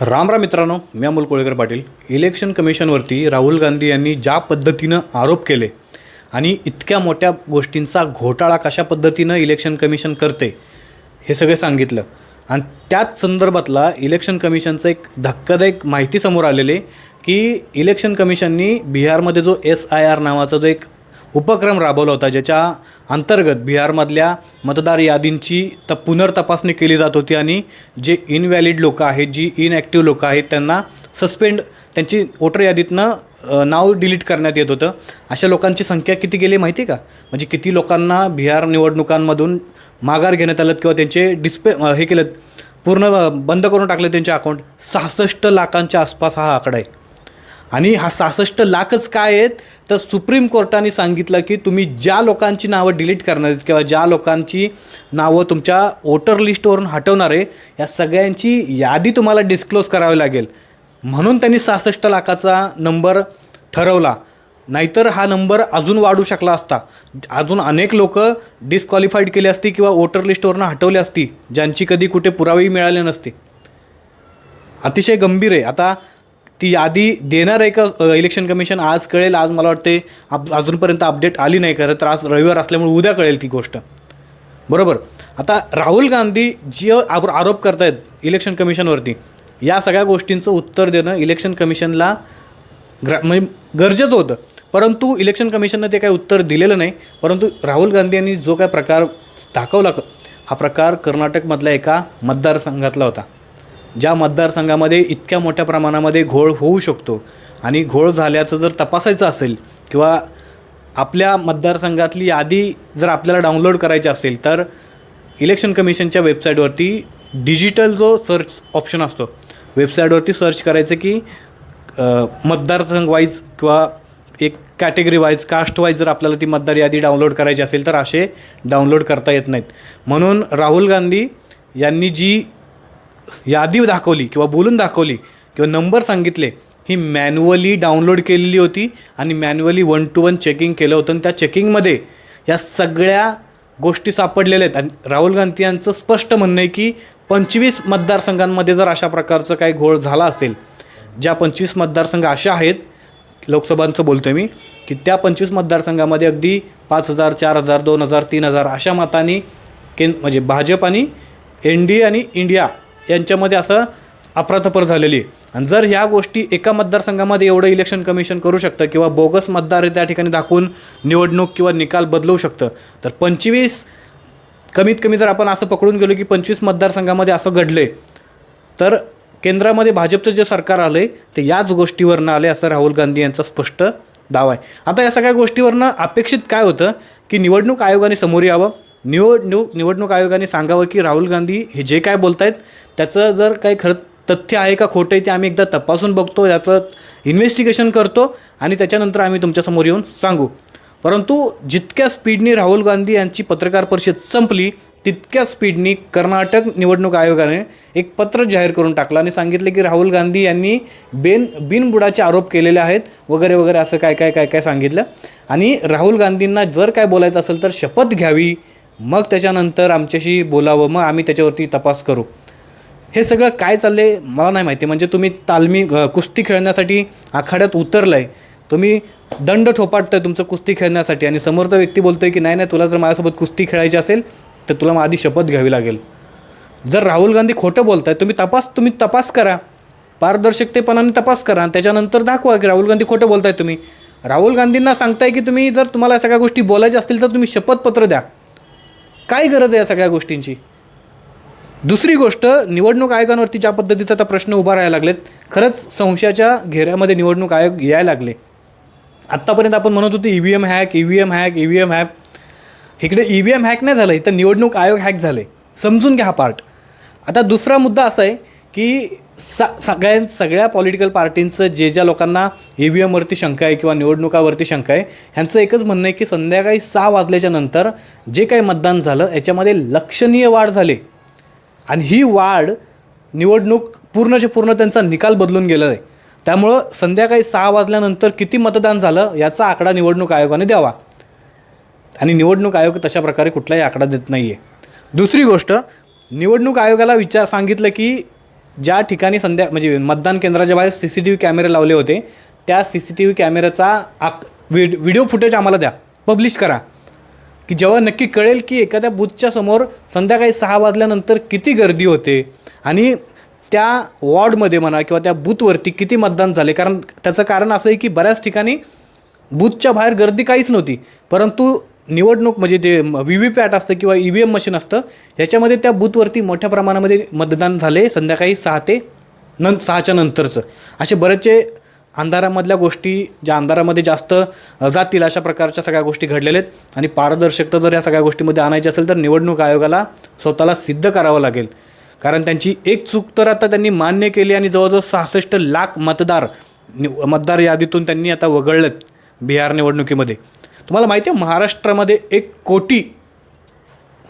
राम राम मित्रांनो मी अमोल कोळेकर पाटील. इलेक्शन कमिशनवरती राहुल गांधी यांनी ज्या पद्धतीनं आरोप केले आणि इतक्या मोठ्या गोष्टींचा घोटाळा कशा पद्धतीनं इलेक्शन कमिशन करते हे सगळे सांगितलं. आणि त्याच संदर्भातला इलेक्शन कमिशनचं एक धक्कादायक माहिती समोर आलेले की इलेक्शन कमिशननी बिहारमध्ये जो एस आय आर नावाचा जो एक उपक्रम राबवला होता ज्याच्या अंतर्गत बिहारमधल्या मतदार यादींची त पुनर्तपासणी केली जात होती आणि जे इनव्हॅलिड लोकं आहेत जी इनॲक्टिव्ह लोकं आहेत त्यांना सस्पेंड त्यांची वोटर यादीतनं नाव डिलीट करण्यात येत होतं. अशा लोकांची संख्या किती गेली माहिती आहे का? म्हणजे किती लोकांना बिहार निवडणुकांमधून माघार घेण्यात आलं किंवा त्यांचे डिस्पे हे केलं पूर्ण बंद करून टाकलं त्यांचे अकाउंट सहासष्ट लाखांच्या आसपास हा आकडा आहे. आणि हा सहासष्ट लाखच काय आहेत? तर सुप्रीम कोर्टाने सांगितलं की तुम्ही ज्या लोकांची नावं डिलीट करणार आहेत किंवा ज्या लोकांची नावं तुमच्या वोटर लिस्टवरून हटवणार आहे या सगळ्यांची यादी तुम्हाला डिस्क्लोज करावी लागेल. म्हणून त्यांनी सहासष्ट लाखाचा नंबर ठरवला. नाहीतर हा नंबर अजून वाढू शकला असता. अजून अनेक लोक डिस्क्वालिफाईड केले असती किंवा वोटर लिस्टवरून हटवली असती ज्यांची कधी कुठे पुरावेही मिळाले नसते. अतिशय गंभीर आहे. आता ती यादी देणार आहे का? इलेक्शन कमिशन आज कळेल आज मला वाटते आप अजूनपर्यंत अपडेट आली नाही खरं तर आज रविवार असल्यामुळे उद्या कळेल ती गोष्ट. बरोबर? आता राहुल गांधी जी आरोप करतायत इलेक्शन कमिशनवरती या सगळ्या गोष्टींचं उत्तर देणं इलेक्शन कमिशनला ग्रा म्हणजे गरजेचं होतं. परंतु इलेक्शन कमिशननं ते काही उत्तर दिलेलं नाही. परंतु राहुल गांधी यांनी जो काय प्रकार दाखवला हा प्रकार कर्नाटकमधल्या एका मतदारसंघातला होता. ज्या मतदारसंघामध्ये इतक्या मोठ्या प्रमाणामध्ये घोळ होऊ शकतो आणि घोळ झाल्याचं जर तपासायचं असेल किंवा आपल्या मतदारसंघातली यादी जर आपल्याला डाउनलोड करायची असेल तर इलेक्शन कमिशनच्या वेबसाईटवरती डिजिटल जो सर्च ऑप्शन असतो वेबसाईटवरती सर्च करायचं की मतदारसंघ वाईज किंवा एक कॅटेगरी वाईज कास्ट वाईज जर आपल्याला ती मतदार यादी डाउनलोड करायची असेल तर असे डाउनलोड करता येत नाहीत. म्हणून राहुल गांधी यांनी जी यादी दाखवली किंवा बोलून दाखवली किंवा नंबर सांगितले ही मॅन्युअली डाउनलोड केलेली होती आणि manually one two one checking केलं होतं आणि त्या चेकिंगमध्ये या सगळ्या गोष्टी सापडलेल्या आहेत. आणि राहुल गांधी यांचं स्पष्ट म्हणणं आहे की पंचवीस मतदारसंघांमध्ये जर अशा प्रकारचं काही घोळ झाला असेल ज्या पंचवीस मतदारसंघ अशा आहेत लोकसभांचं बोलतो मी की त्या पंचवीस मतदारसंघामध्ये अगदी पाच हजार चार हजार दोन हजार तीन हजार अशा मतांनी केन म्हणजे भाजप आणि एन डी ए आणि इंडिया यांच्यामध्ये असं अफरातफर झालेली आहे. आणि जर ह्या गोष्टी एका मतदारसंघामध्ये एवढं इलेक्शन कमिशन करू शकतं किंवा बोगस मतदार हे त्या ठिकाणी दाखवून निवडणूक किंवा निकाल बदलवू शकतं तर पंचवीस कमीत कमी जर आपण असं पकडून गेलो की पंचवीस मतदारसंघामध्ये असं घडलं आहे तर केंद्रामध्ये भाजपचं जे सरकार आलं आहे ते याच गोष्टीवरनं आले असं राहुल गांधी यांचा स्पष्ट दावा आहे. आता या सगळ्या गोष्टीवरनं अपेक्षित काय होतं? की निवडणूक आयोगाने समोर यावं निवडणूक निवडणूक आयोगाने सांगावं की राहुल गांधी हे जे काय बोलत आहेत त्याचं जर काही खरं तथ्य आहे का खोटं आहे ते आम्ही एकदा तपासून बघतो याचं इन्व्हेस्टिगेशन करतो आणि त्याच्यानंतर आम्ही तुमच्यासमोर येऊन सांगू. परंतु जितक्या स्पीडनी राहुल गांधी यांची पत्रकार परिषद संपली तितक्या स्पीडनी कर्नाटक निवडणूक आयोगाने एक पत्र जाहीर करून टाकलं आणि सांगितलं की राहुल गांधी यांनी बेन बिनबुडाचे आरोप केलेले आहेत वगैरे वगैरे असं काय काय काय काय सांगितलं. आणि राहुल गांधींना जर काय बोलायचं असेल तर शपथ घ्यावी मग त्याच्यानंतर आमच्याशी बोलावं मग आम्ही त्याच्यावरती तपास करू. हे सगळं काय चाललंय मला नाही माहिती. म्हणजे तुम्ही तालमी कुस्ती खेळण्यासाठी आखाड्यात उतरलाय. तुम्ही दंड ठोपाटताय तुमचं कुस्ती खेळण्यासाठी आणि समोरचा व्यक्ती बोलतोय की नाही नाही तुला जर माझ्यासोबत कुस्ती खेळायची असेल तर तुला मग आधी शपथ घ्यावी लागेल. जर राहुल गांधी खोटं बोलत आहे तुम्ही तपास तुम्ही तपास करा. पारदर्शकतेपणाने तपास करा आणि त्याच्यानंतर दाखवा की राहुल गांधी खोटं बोलताय तुम्ही. राहुल गांधींना सांगताय की तुम्ही जर तुम्हाला सगळ्या गोष्टी बोलायच्या असतील तर तुम्ही शपथपत्र द्या. काय गरज आहे या सगळ्या गोष्टींची? दुसरी गोष्ट निवडणूक आयोगांवरती ज्या पद्धतीचा आता प्रश्न उभा राहायला लागलेत खरंच संशयाच्या घेऱ्यामध्ये निवडणूक आयोग यायला लागले. आत्तापर्यंत आपण म्हणत होतो E V M hack E V M hack E V M hack. इकडे ई व्ही एम हॅक नाही झालं इथं निवडणूक आयोग हॅक झाले समजून घ्या हा पार्ट. आता दुसरा मुद्दा असा आहे की सा सगळ्या सगळ्या पॉलिटिकल पार्टींचं जे ज्या लोकांना ई व्ही एमवरती शंका आहे किंवा निवडणुकावरती शंका आहे ह्यांचं एकच म्हणणं आहे की संध्याकाळी सहा वाजल्याच्या नंतर जे काही मतदान झालं याच्यामध्ये लक्षणीय वाढ झाली. आणि ही वाढ निवडणूक पूर्णच्या पूर्ण त्यांचा निकाल बदलून गेलेला आहे. त्यामुळं संध्याकाळी सहा वाजल्यानंतर किती मतदान झालं याचा आकडा निवडणूक आयोगाने द्यावा. आणि निवडणूक आयोग तशा प्रकारे कुठलाही आकडा देत नाही आहे दुसरी गोष्ट निवडणूक आयोगाला विचार सांगितलं की ज्या ठिकाणी संध्या म्हणजे मतदान केंद्राच्या बाहेर सी सी टी व्ही कॅमेरे लावले होते त्या सी सी टी व्ही कॅमेऱ्याचा आक व्हिड व्हिडिओ फुटेज आम्हाला द्या पब्लिश करा. की जेव्हा नक्की कळेल की एखाद्या बूथच्या समोर संध्याकाळी सहा वाजल्यानंतर किती गर्दी होते आणि त्या वॉर्डमध्ये म्हणा किंवा त्या बूथवरती किती मतदान झाले कारण त्याचं कारण असं आहे की बऱ्याच ठिकाणी बूथच्या बाहेर गर्दी काहीच नव्हती परंतु निवडणूक म्हणजे जे व्ही व्ही पॅट असतं किंवा ई व्ही एम मशीन असतं ह्याच्यामध्ये त्या बूथवरती मोठ्या प्रमाणामध्ये मतदान झाले संध्याकाळी सहा ते नं सहाच्या नंतरचं. असे बरेचसे अंधारामधल्या गोष्टी ज्या अंधारामध्ये जास्त जातील अशा प्रकारच्या सगळ्या गोष्टी घडलेल्या आहेत. आणि पारदर्शकता जर या सगळ्या गोष्टीमध्ये आणायची असेल तर निवडणूक आयोगाला स्वतःला सिद्ध करावं लागेल. कारण त्यांची एक चूक तर आता त्यांनी मान्य केली आणि जवळजवळ सहासष्ट लाख मतदार नि मतदार यादीतून त्यांनी आता वगळलेत बिहार निवडणुकीमध्ये. तुम्हाला माहिती आहे महाराष्ट्रामध्ये एक कोटी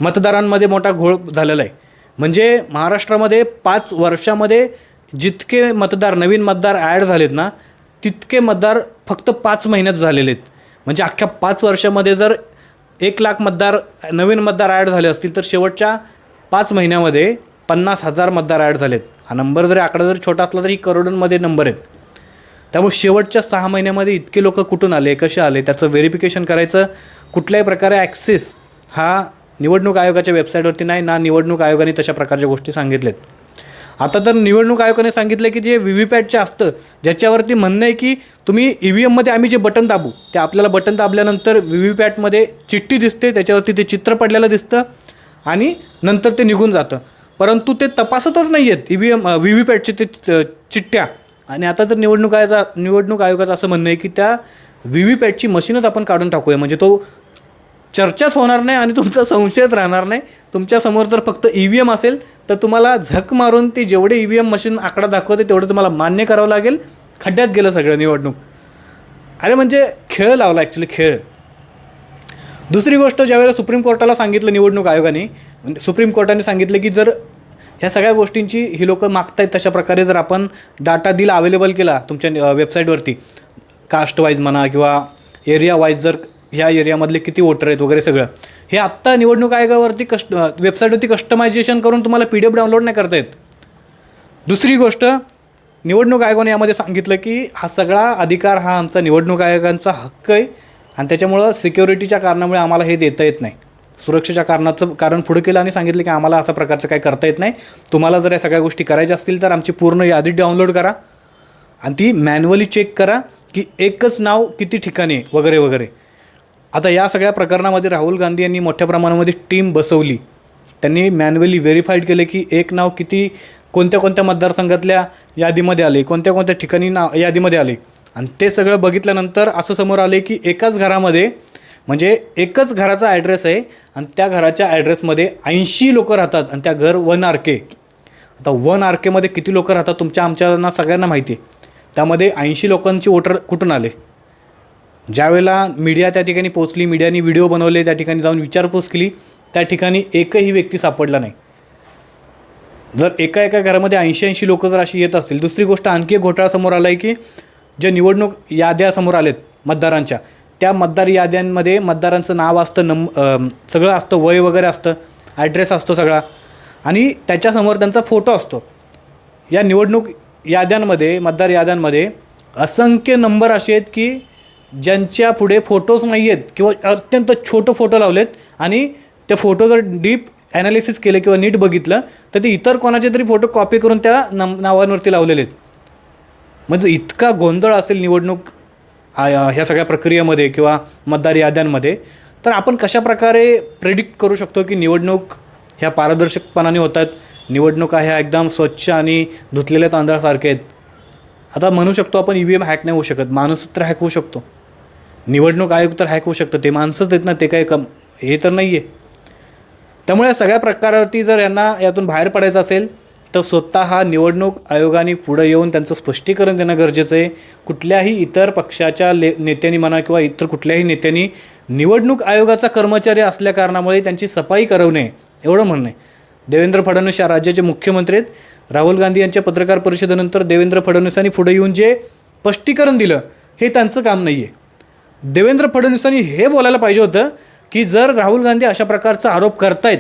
मतदारांमध्ये मोठा घोळ झालेला आहे. म्हणजे महाराष्ट्रामध्ये पाच वर्षामध्ये जितके मतदार नवीन मतदार ॲड झालेत ना तितके मतदार फक्त पाच महिन्यात झालेले आहेत. म्हणजे अख्ख्या पाच वर्षामध्ये जर एक लाख मतदार नवीन मतदार ॲड झाले असतील तर शेवटच्या पाच महिन्यामध्ये पन्नास हजार मतदार ॲड झालेत. हा नंबर जरी आकडा जरी छोटा असला तरी करोडोंमध्ये नंबर आहेत. त्यामुळे शेवटच्या सहा महिन्यामध्ये इतके लोक कुठून आले कसे आले त्याचं व्हेरिफिकेशन करायचं कुठल्याही प्रकारे ॲक्सेस हा निवडणूक आयोगाच्या वेबसाईटवरती नाही ना निवडणूक आयोगाने तशा प्रकारच्या गोष्टी सांगितल्यात. आता तर निवडणूक आयोगाने सांगितलं की जे व्ही व्ही पॅटचे असतं ज्याच्यावरती म्हणणं आहे की तुम्ही ई व्ही एममध्ये आम्ही जे बटन दाबू ते आपल्याला बटन दाबल्यानंतर व्ही व्ही पॅटमध्ये चिठ्ठी दिसते त्याच्यावरती ते चित्र पडलेलं दिसतं आणि नंतर ते निघून जातं. परंतु ते तपासतच नाही आहेत E V M V V पॅटचे ते चिठ्ठ्या. आणि आता तर निवडणूक आयोगाचा निवडणूक आयोगाचं असं म्हणणं आहे की त्या व्ही व्ही पॅटची मशीनच आपण काढून टाकूया. म्हणजे तो चर्चाच होणार नाही आणि तुमचा संशयच राहणार नाही. तुमच्यासमोर जर फक्त ई व्ही एम असेल तर तुम्हाला झक मारून ती जेवढे ई व्ही एम मशीन आकडा दाखवते तेवढं तुम्हाला मान्य करावं लागेल. खड्ड्यात गेलं सगळं निवडणूक. अरे म्हणजे खेळ लावला ॲक्च्युली खेळ. दुसरी गोष्ट ज्यावेळेला सुप्रीम कोर्टाला सांगितलं निवडणूक आयोगाने म्हणजे सुप्रीम कोर्टाने सांगितलं की जर ह्या सगळ्या गोष्टींची ही लोकं मागतायत तशा प्रकारे जर आपण डाटा दिला अवेलेबल केला तुमच्या वेबसाईटवरती कास्ट वाईज म्हणा किंवा एरिया वाईज जर ह्या एरियामधले किती वोटर आहेत वगैरे सगळं हे आत्ता निवडणूक आयोगावरती कस्ट वेबसाईटवरती कस्टमायझेशन करून तुम्हाला पी डी एफ डाउनलोड नाही करता येत दुसरी गोष्ट निवडणूक आयोगाने यामध्ये सांगितलं की हा सगळा अधिकार हा आमचा निवडणूक आयोगांचा हक्क आहे आणि त्याच्यामुळं सिक्युरिटीच्या कारणामुळे आम्हाला हे देता येत नाही. सुरक्षेच्या कारणाचं कारण पुढं केलं आणि सांगितलं की आम्हाला अशा प्रकारचं काही करता येत नाही. तुम्हाला जर या सगळ्या गोष्टी करायच्या असतील तर आमची पूर्ण यादी डाउनलोड करा. आणि ती मॅन्युअली चेक करा की एकच नाव किती ठिकाणी वगैरे वगैरे. आता या सगळ्या प्रकरणामध्ये राहुल गांधी यांनी मोठ्या प्रमाणामध्ये टीम बसवली. त्यांनी मॅन्युअली व्हेरीफाईड केले की एक नाव किती कोणत्या कोणत्या मतदारसंघातल्या यादीमध्ये आले कोणत्या कोणत्या ठिकाणी नाव यादीमध्ये आले. आणि ते सगळं बघितल्यानंतर असं समोर आले की एकाच घरामध्ये म्हणजे एकच घराचा ॲड्रेस आहे आणि त्या घराच्या ॲड्रेसमध्ये ऐंशी लोकं राहतात आणि त्या घर वन आर के. आता वन आर केमध्ये किती लोकं राहतात तुमच्या आमच्याना सगळ्यांना माहिती आहे. त्यामध्ये ऐंशी लोकांची वोटर कुठून आले? ज्यावेळेला मीडिया त्या ठिकाणी पोचली मीडियाने व्हिडिओ बनवले त्या ठिकाणी जाऊन विचारपूस केली त्या ठिकाणी एकही व्यक्ती सापडला नाही. जर एका एका घरामध्ये ऐंशी ऐंशी लोकं जर अशी येत असतील दुसरी गोष्ट आणखी एक घोटाळा समोर आला आहे की जे निवडणूक याद्या समोर आलेत मतदारांच्या त्या मतदार याद्यांमध्ये मतदारांचं नाव असतं नम सगळं असतं वय वगैरे असतं ॲड्रेस असतो सगळा. आणि त्याच्यासमोर त्यांचा फोटो असतो. या निवडणूक याद्यांमध्ये मतदार याद्यांमध्ये असंख्य नंबर असे आहेत की ज्यांच्या पुढे फोटोज नाही आहेत किंवा अत्यंत छोटं फोटो लावलेत आणि ते फोटो जर डीप ॲनालिसिस केले किंवा नीट बघितलं तर ते इतर कोणाचे तरी फोटो कॉपी करून त्या नम नावांवरती लावलेले आहेत. म्हणजे इतका गोंधळ असेल निवडणूक ह्या सगळ्या प्रक्रियेमध्ये किंवा मतदार याद्यांमध्ये तर आपण कशा प्रकारे प्रेडिक्ट करू शकतो की निवडणूक ह्या पारदर्शकपणाने होतात निवडणुका ह्या एकदम स्वच्छ आणि धुतलेल्या तांदळासारख्या आहेत. आता म्हणू शकतो आपण ई व्ही एम हॅक नाही होऊ शकत माणूस तर हॅक होऊ शकतो. निवडणूक आयोग तर हॅक होऊ शकतं ते माणसंच देत ना ते काही कम हे तर नाही आहे त्यामुळे या सगळ्या प्रकारावरती जर यांना यातून बाहेर पडायचं असेल तर स्वतः हा निवडणूक आयोगाने पुढं येऊन त्यांचं स्पष्टीकरण देणं गरजेचं आहे. कुठल्याही इतर पक्षाच्या ले नेत्यांनी म्हणा किंवा इतर कुठल्याही नेत्यांनी निवडणूक आयोगाचा कर्मचारी असल्या कारणामुळे त्यांची सफाई करू नये एवढं म्हणणं आहे. देवेंद्र फडणवीस या राज्याचे मुख्यमंत्री आहेत. राहुल गांधी यांच्या पत्रकार परिषदेनंतर देवेंद्र फडणवीसांनी पुढे येऊन जे स्पष्टीकरण दिलं हे त्यांचं काम नाही आहे. देवेंद्र फडणवीसांनी हे बोलायला पाहिजे होतं की जर राहुल गांधी अशा प्रकारचा आरोप करतायत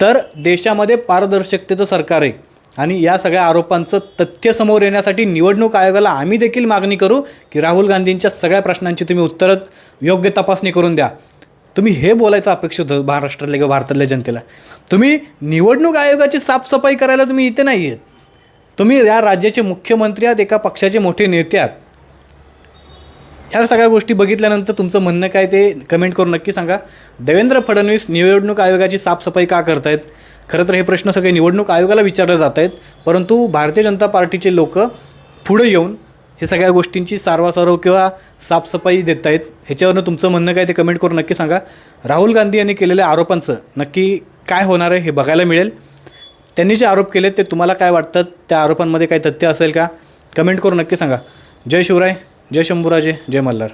तर देशामध्ये पारदर्शकतेचं सरकार आहे. आणि या सगळ्या आरोपांचं तथ्य समोर येण्यासाठी निवडणूक आयोगाला आम्ही देखील मागणी करू की राहुल गांधींच्या सगळ्या प्रश्नांची तुम्ही उत्तरं योग्य तपासणी करून द्या. तुम्ही हे बोलायचं अपेक्षित होतं महाराष्ट्रातल्या किंवा भारतातल्या जनतेला. तुम्ही निवडणूक आयोगाची साफसफाई करायला तुम्ही इथे नाही आहेत. तुम्ही या राज्याचे मुख्यमंत्री आहात एका पक्षाचे मोठे नेते आहात. ह्या सगळ्या गोष्टी बघितल्यानंतर तुमचं म्हणणं काय ते कमेंट करून नक्की सांगा. देवेंद्र फडणवीस निवडणूक आयोगाची साफसफाई का करतायत? खरं तर हे प्रश्न सगळे निवडणूक आयोगाला विचारले जात आहेत परंतु भारतीय जनता पार्टीचे लोक पुढं येऊन हे सगळ्या गोष्टींची सारवासारव किंवा साफसफाई देत आहेत ह्याच्यावरनं तुमचं म्हणणं काय ते कमेंट करून नक्की सांगा. राहुल गांधी यांनी केलेल्या आरोपांचं नक्की काय होणार आहे हे बघायला मिळेल. त्यांनी जे आरोप केले ते तुम्हाला काय वाटतं त्या आरोपांमध्ये काही तथ्य असेल का? कमेंट करून नक्की सांगा. जय शिवराय. जय शंभूराजे जय मल्हार.